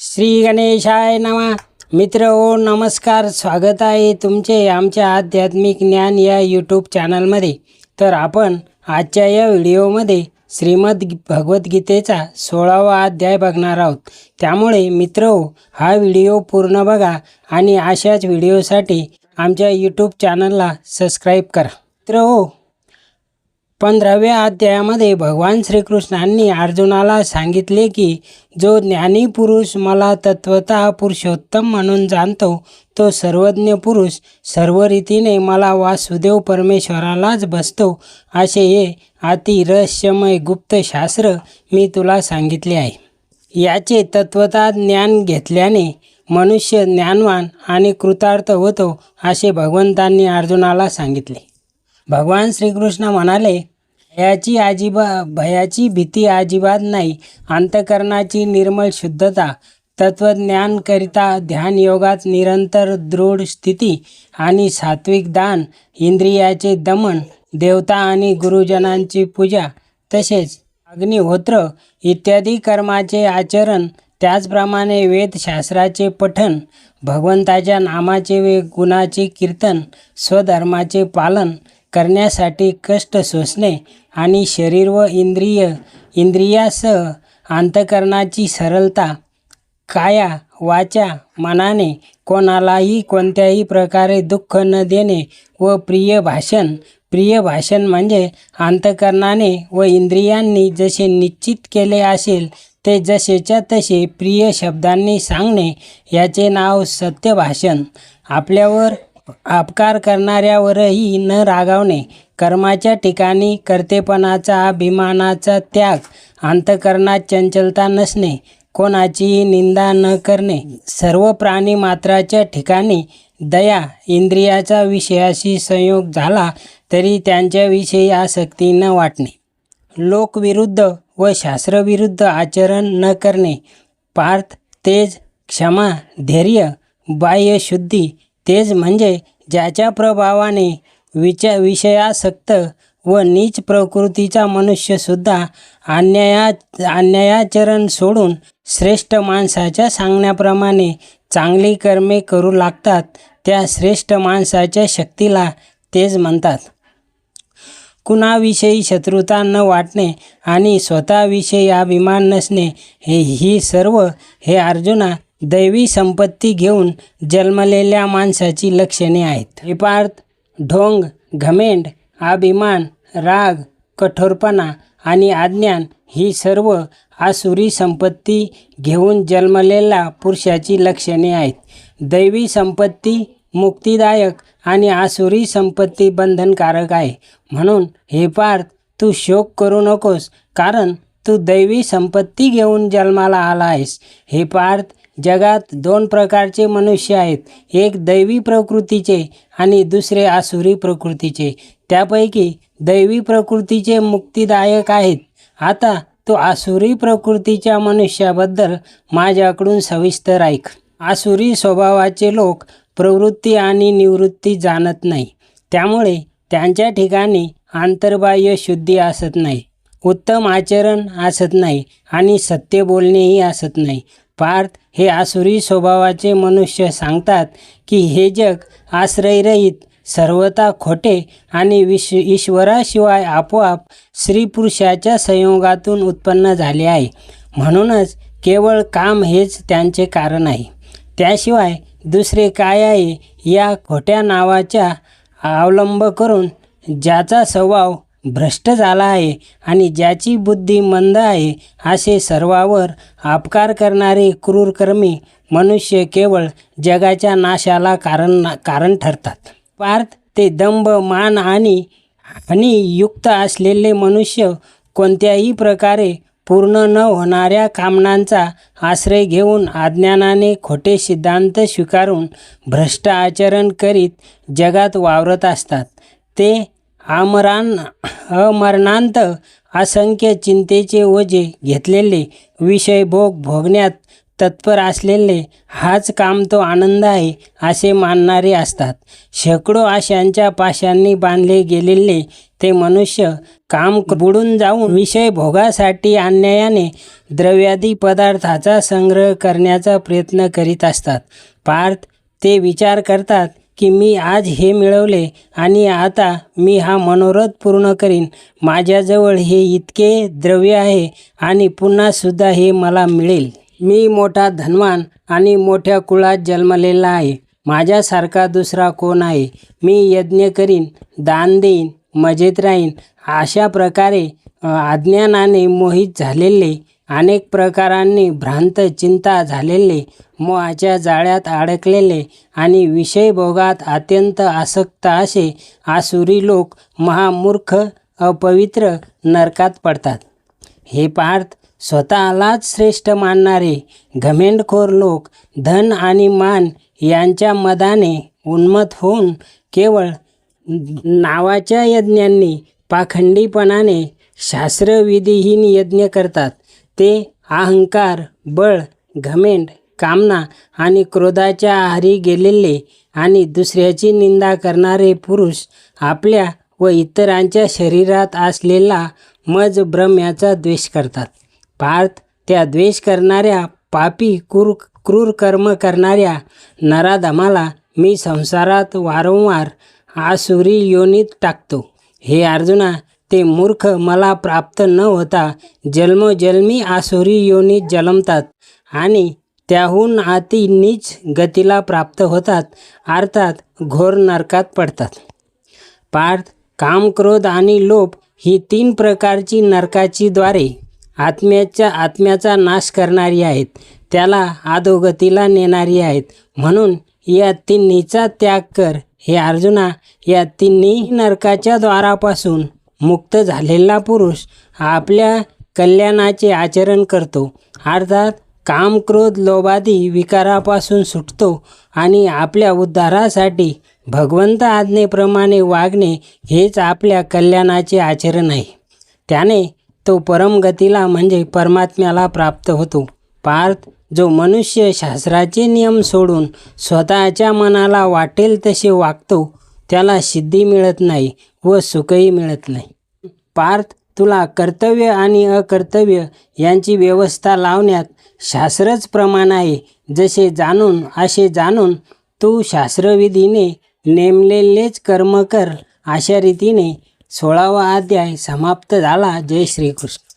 श्री गणेशाय नमा. मित्र ओ नमस्कार. स्वागत आहे तुमचे आमच्या आध्यात्मिक ज्ञान या यूट्यूब चॅनलमध्ये तर आपण आजच्या या व्हिडिओमध्ये श्रीमद भगवद्गीतेचा सोळावा अध्याय बघणार आहोत. त्यामुळे मित्र हो हा व्हिडिओ पूर्ण बघा आणि अशाच व्हिडिओसाठी आमच्या यूट्यूब चॅनलला सबस्क्राईब करा. मित्र हो पंधराव्या अध्यायामध्ये भगवान श्रीकृष्णांनी अर्जुनाला सांगितले की जो ज्ञानी पुरुष मला तत्वतः पुरुषोत्तम म्हणून जाणतो तो सर्वज्ञ पुरुष सर्व रीतीने मला वासुदेव परमेश्वरालाच बसतो. असे हे अति रहस्यमय गुप्त शास्त्र मी तुला सांगितले आहे. याचे तत्वता ज्ञान घेतल्याने मनुष्य ज्ञानवान आणि कृतार्थ होतो असे भगवंतांनी अर्जुनाला सांगितले. भगवान श्रीकृष्ण म्हणाले भयाची अजिबा भयाची भीती अजिबात नाही. अंतकरणाची निर्मळ शुद्धता तत्वज्ञानकरिता ध्यान योगात निरंतर दृढ स्थिती आणि सात्विक दान इंद्रियाचे दमन देवता आणि गुरुजनांची पूजा तसेच अग्निहोत्र इत्यादी कर्माचे आचरण त्याचप्रमाणे वेदशास्त्राचे पठन भगवंताच्या नामाचे वे गुणाचे कीर्तन स्वधर्माचे पालन करण्यासाठी कष्ट सोसणे आणि शरीर व इंद्रिय इंद्रियासह अंतकरणाची सरलता काया वाचा मनाने कोणालाही कोणत्याही प्रकारे दुःख न देणे व प्रिय भाषण प्रिय भाषण म्हणजे अंतकरणाने व इंद्रियांनी जसे निश्चित केले असेल ते जसेच्या तसे प्रिय शब्दांनी सांगणे याचे नाव सत्य भाषण आपल्यावर अपकार करणाऱ्यावरही न रागावणे. कर्माच्या ठिकाणी कर्तेपणाचा अभिमानाचा त्याग अंतकरणात चंचलता नसणे कोणाचीही निंदा न करणे. सर्व प्राणी मात्राच्या ठिकाणी दया इंद्रियाचा विषयाशी संयोग झाला तरी त्यांच्याविषयी आसक्ती न वाटणे. लोकविरुद्ध व शास्त्रविरुद्ध आचरण न करणे. पार्थ तेज क्षमा धैर्य बाह्यशुद्धी तेज म्हणजे ज्याच्या प्रभावाने विचा विषयासक्त व नीच प्रकृतीचा मनुष्यसुद्धा अन्याया अन्यायाचरण सोडून श्रेष्ठ माणसाच्या सांगण्याप्रमाणे चांगली कर्मे करू लागतात त्या श्रेष्ठ माणसाच्या शक्तीला तेज म्हणतात. कुणाविषयी शत्रुता न वाटणे आणि स्वतःविषयी अभिमान नसणे हे ही सर्व हे अर्जुना दैवी संपत्ती घेऊन जन्मलेल्या माणसाची लक्षणे आहेत. हे पार्थ ढोंग घमेंड अभिमान राग कठोरपणा आणि अज्ञान ही सर्व आसुरी संपत्ती घेऊन जन्मलेल्या पुरुषाची लक्षणे आहेत. दैवी संपत्ती मुक्तिदायक आणि आसुरी संपत्ती बंधनकारक आहे. म्हणून हे पार्थ तू शोक करू नकोस कारण तू दैवी संपत्ती घेऊन जन्माला आला आहेस. हे पार्थ जगात दोन प्रकारचे मनुष्य आहेत. एक दैवी प्रकृतीचे आणि दुसरे आसुरी प्रकृतीचे. त्यापैकी दैवी प्रकृतीचे मुक्तिदायक आहेत. आता तो आसुरी प्रकृतीच्या मनुष्याबद्दल माझ्याकडून सविस्तर ऐक. आसुरी स्वभावाचे लोक प्रवृत्ती आणि निवृत्ती जाणत नाही. त्यामुळे त्यांच्या ठिकाणी आंतरबाह्य शुद्धी असत नाही. उत्तम आचरण असत नाही आणि सत्य बोलणेही असत नाही. पार्थ हे आसुरी स्वभावाचे मनुष्य सांगतात की हे जग आश्रयरहित सर्वता खोटे आणि विश ईश्वराशिवाय आपोआप स्त्री पुरुषाच्या संयोगातून उत्पन्न झाले आहे. म्हणूनच केवळ काम हेच त्यांचे कारण आहे. त्याशिवाय दुसरे काय आहे या खोट्या नावाचा अवलंब करून ज्याचा स्वभाव भ्रष्ट झाला आहे आणि ज्याची बुद्धी मंद आहे असे सर्वावर अपकार करणारे क्रूरकर्मी मनुष्य केवळ जगाच्या नाशाला कारण कारण ठरतात. पार्थ ते दंभ मान आणि आणि युक्त असलेले मनुष्य कोणत्याही प्रकारे पूर्ण न होणाऱ्या कामनांचा आश्रय घेऊन अज्ञानाने खोटे सिद्धांत स्वीकारून भ्रष्ट आचरण करीत जगात वावरत असतात. ते आमरान अमरणांत असंख्य चिंतेचे ओझे घेतलेले विषय भोग भोगण्यात तत्पर असलेले हाच काम तो आनंद आहे असे मानणारे असतात. शेकडो आशांच्या पाशांनी बांधले गेलेले ते मनुष्य काम बुडून जाऊन विषय भोगासाठी अन्यायाने द्रव्यादी पदार्थाचा संग्रह करण्याचा प्रयत्न करीत असतात. पार्थ ते विचार करतात की मी आज हे मिळवले आणि आता मी हा मनोरथ पूर्ण करीन. माझ्याजवळ हे इतके द्रव्य आहे आणि पुन्हासुद्धा हे मला मिळेल. मी मोठा धनवान आणि मोठ्या कुळात जन्मलेला आहे. माझ्यासारखा दुसरा कोण आहे? मी यज्ञ करीन दान देईन मजेत राहीन. अशा प्रकारे अज्ञानाने मोहित झालेले अनेक प्रकारांनी भ्रांत चिंता झालेले मोहाच्या जाळ्यात अडकलेले आणि विषयभोगात अत्यंत आसक्त असे आसुरी लोक महामूर्ख अपवित्र नरकात पडतात. हे पार्थ स्वतःलाच श्रेष्ठ मानणारे घमेंडखोर लोक धन आणि मान यांच्या मदाने उन्मत होऊन केवळ नावाच्या यज्ञांनी पाखंडीपणाने शास्त्रविधीहीन यज्ञ करतात. ते अहंकार बळ घमेंड कामना आणि क्रोधाच्या आहारी गेलेले आणि दुसऱ्याची निंदा करणारे पुरुष आपल्या व इतरांच्या शरीरात असलेला मज भ्रम याचा द्वेष करतात. पार्थ त्या द्वेष करणाऱ्या पापी क्रूर क्रूर कर्म करणाऱ्या नराधमाला मी संसारात वारंवार आसुरी योनीत टाकतो. हे अर्जुना ते मूर्ख मला प्राप्त न होता जन्मोजन्मी आसुरी योनीत जन्मतात आणि त्याहून अति नीच गतीला प्राप्त होतात अर्थात घोर नरकात पडतात. पार्थ काम क्रोध आणि लोभ ही तीन प्रकारची नरकाची द्वारे आत्म्याच्या आत्म्याचा नाश करणारी आहेत. त्याला आदोगतीला नेणारी आहेत. म्हणून या तिन्हीचा त्याग कर. हे अर्जुना या तिन्ही नरकाच्या द्वारापासून मुक्त झालेला पुरुष आपल्या कल्याणाचे आचरण करतो. अर्थात काम क्रोध विकारापासून सुटतो आणि आपल्या उद्धारासाठी भगवंत आज्ञेप्रमाणे वागणे हेच आपल्या कल्याणाचे आचरण आहे. त्याने तो परमगतीला म्हणजे परमात्म्याला प्राप्त होतो. पार्थ जो मनुष्य शास्त्राचे नियम सोडून स्वतःच्या मनाला वाटेल तसे वागतो त्याला सिद्धी मिळत नाही व सुखही मिळत नाही. पार्थ तुला कर्तव्य आणि अकर्तव्य यांची व्यवस्था लावण्यात शास्त्रच प्रमाण आहे. जसे जाणून असे जाणून तू शास्त्रविधीने नेमलेलेच कर्म कर. अशा रीतीने सोळावा अध्याय समाप्त झाला. जय श्रीकृष्ण.